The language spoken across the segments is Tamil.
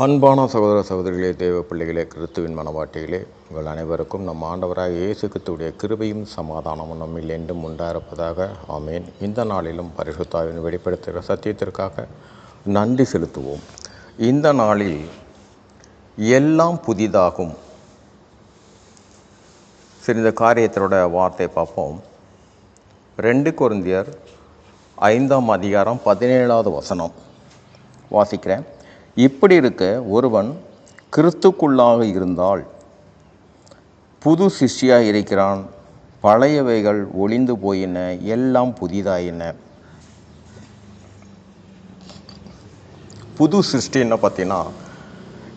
அன்பான சகோதர சகோதரிகளே தேவ பிள்ளைகளே கிறிஸ்துவின் மனவாட்டிகளே உங்கள் அனைவருக்கும் நம் ஆண்டவராக இயேசு கிறிஸ்துவுடைய கிருபையும் சமாதானமும் நம்மில் என்றும் உண்டாயிருப்பதாக ஆமேன். இந்த நாளிலும் பரிசுத்தாவின் வெளிப்படுத்துகிற சத்தியத்திற்காக நன்றி செலுத்துவோம். இந்த நாளில் எல்லாம் புதிதாகும். சரி இந்த காரியத்தோட வார்த்தை பார்ப்போம். ரெண்டு குருந்தியர் ஐந்தாம் அதிகாரம் பதினேழாவது வசனம் வாசிக்கிறேன். இப்படி இருக்க ஒருவன் கிறிஸ்துக்குள்ளாக இருந்தால் புது சிஷ்டியாக இருக்கிறான் பழையவைகள் ஒளிந்து போயின எல்லாம் புதிதாயின. புது சிருஷ்டின்னு பார்த்தீங்கன்னா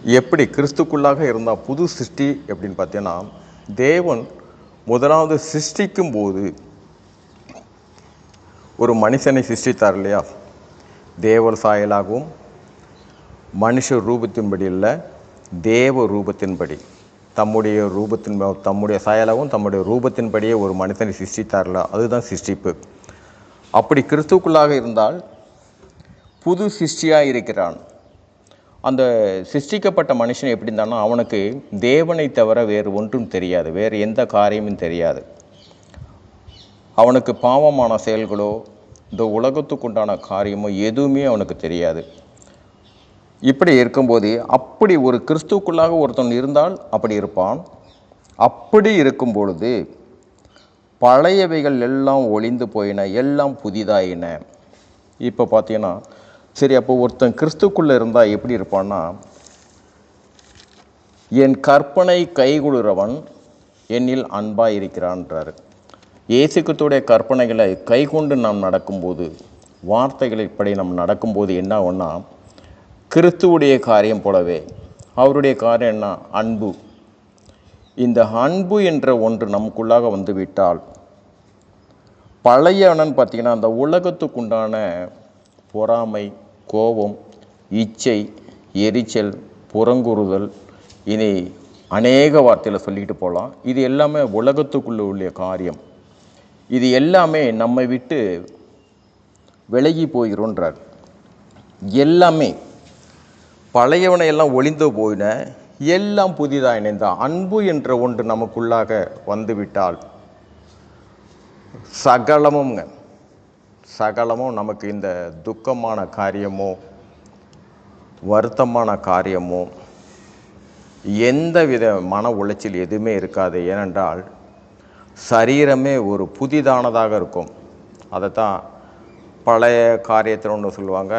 எப்படி கிறிஸ்துக்குள்ளாக இருந்தால் புது சிருஷ்டி எப்படின்னு பார்த்தீங்கன்னா தேவன் முதலாவது சிருஷ்டிக்கும் போது ஒரு மனுஷனை சிருஷ்டித்தார் இல்லையா? தேவர் சாயலாகவும் மனுஷ ரூபத்தின்படி இல்லை தேவ ரூபத்தின்படி. தம்முடைய ரூபத்தின் தம்முடைய சாயலாகவும் தம்முடைய ரூபத்தின்படியே ஒரு மனிதனை சிருஷ்டித்தார்ல அதுதான் சிருஷ்டிப்பு. அப்படி கிறிஸ்துக்குள்ளாக இருந்தால் புது சிருஷ்டியாக இருக்கிறான். அந்த சிருஷ்டிக்கப்பட்ட மனுஷன் எப்படி இருந்தானோ அவனுக்கு தேவனை தவிர வேறு ஒன்றும் தெரியாது. வேறு எந்த காரியமும் தெரியாது. அவனுக்கு பாவமான செயல்களோ இந்த உலகத்துக்குண்டான காரியமோ எதுவுமே அவனுக்கு தெரியாது. இப்படி இருக்கும்போது அப்படி ஒரு கிறிஸ்துக்குள்ளாக ஒருத்தன் இருந்தால் அப்படி இருப்பான். அப்படி இருக்கும் பொழுது பழையவைகள் எல்லாம் ஒளிந்து போயின எல்லாம் புதிதாயின. இப்போ பார்த்தீங்கன்னா சரி அப்போ ஒருத்தன் கிறிஸ்துக்குள்ளே இருந்தால் எப்படி இருப்பான்னா என் கற்பனை கைகொடுறவன் என்னில் அன்பாக இருக்கிறான்றார். இயேசுக்கத்துடைய கற்பனைகளை கைகொண்டு நாம் நடக்கும்போது வார்த்தைகளை இப்படி நாம் நடக்கும்போது என்ன ஒன்றா கிறிஸ்துவுடைய காரியம் போலவே. அவருடைய காரியம் என்ன? அன்பு. இந்த அன்பு என்ற ஒன்று நமக்குள்ளாக வந்து விட்டால் பழைய அண்ணன் பார்த்திங்கன்னா அந்த உலகத்துக்குண்டான பொறாமை கோபம் இச்சை எரிச்சல் புறங்குறுதல் இனி அநேக வார்த்தையில் சொல்லிக்கிட்டு போகலாம். இது எல்லாமே உலகத்துக்குள்ளே உள்ள காரியம். இது எல்லாமே நம்மை விட்டு விலகி போகிறோன்றார் எல்லாமே பழையவனை எல்லாம் ஒளிந்து போயின எல்லாம் புதிதாக இணைந்த அன்பு என்ற ஒன்று நமக்குள்ளாக வந்துவிட்டால் சகலமுங்க சகலமும் நமக்கு இந்த துக்கமான காரியமோ வருத்தமான காரியமோ எந்த வித மன உளைச்சல் எதுவுமே இருக்காது. ஏனென்றால் சரீரமே ஒரு புதிதானதாக இருக்கும். அதைத்தான் பழைய காரியத்தில் ஒன்று சொல்லுவாங்க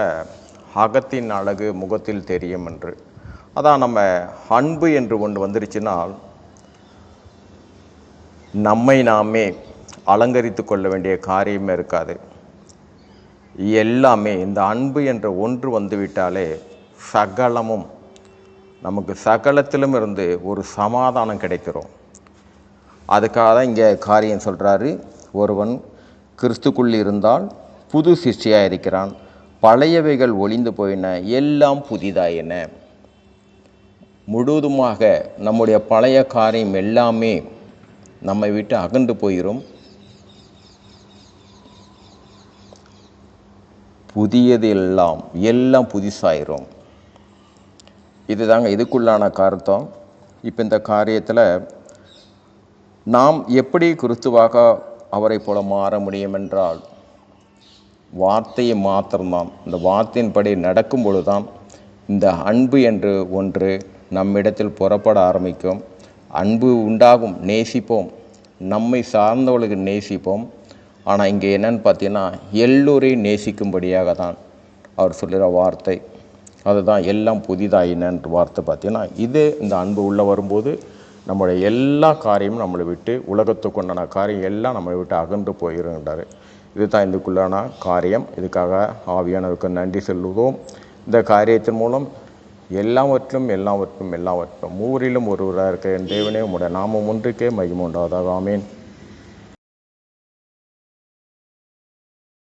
அகத்தின் அழகு முகத்தில் தெரியும் என்று. அதான் நம்ம அன்பு என்று ஒன்று வந்துருச்சுனால் நம்மை நாமே அலங்கரித்து கொள்ள வேண்டிய காரியமே இருக்காது. எல்லாமே இந்த அன்பு என்ற ஒன்று வந்துவிட்டாலே சகலமும் நமக்கு சகலத்திலும் இருந்து ஒரு சமாதானம் கிடைக்கிறோம். அதுக்காக தான் இங்கே காரியம் சொல்கிறாரு ஒருவன் கிறிஸ்துக்குள் இருந்தால் புது சிஷ்டியாக இருக்கிறான். பழையவைகள் ஒளிந்து போயின எல்லாம் புதிதாயின. முழுவதுமாக நம்முடைய பழைய காரியம் எல்லாமே நம்மை விட்டு அகன்று போயிடும் புதியது எல்லாம் எல்லாம் புதுசாயிரும். இதுதாங்க இதுக்குள்ளான கருத்தம். இப்போ இந்த காரியத்தில் நாம் எப்படி கிறிஸ்துவாக அவரை போல மாற முடியும் என்றால் வார்த்தையை மாத்திரம்தான். இந்த வார்த்தையின்படி நடக்கும் பொழுதுதான் இந்த அன்பு என்று ஒன்று நம்மிடத்தில் புறப்பட ஆரம்பிக்கும். அன்பு உண்டாகும் நேசிப்போம். நம்மை சார்ந்தவளுக்கு நேசிப்போம். ஆனால் இங்கே என்னன்னு பார்த்தீங்கன்னா எல்லோரையும் நேசிக்கும்படியாக தான் அவர் சொல்லுகிற வார்த்தை. அதுதான் எல்லாம் புதிதாயினன்ற வார்த்தை பார்த்தீங்கன்னா இது இந்த அன்பு உள்ளே வரும்போது நம்மளுடைய எல்லா காரியமும் நம்மளை விட்டு உலகத்துக்கு உண்டான காரியம் எல்லாம் நம்மளை விட்டு அகன்று போயிருந்தார் இதுதான் இதுக்குள்ளான காரியம். இதுக்காக ஆவியானவருக்கு நன்றி செல்லுவோம். இந்த காரியத்தின் மூலம் எல்லாவற்றும் எல்லாவற்றும் எல்லாவற்றும் மூவரிலும் ஒருவராக இருக்க என் தேவனே உடைய நாமம் ஒன்றுக்கே மகிமுண்டாவதாக ஆமேன்.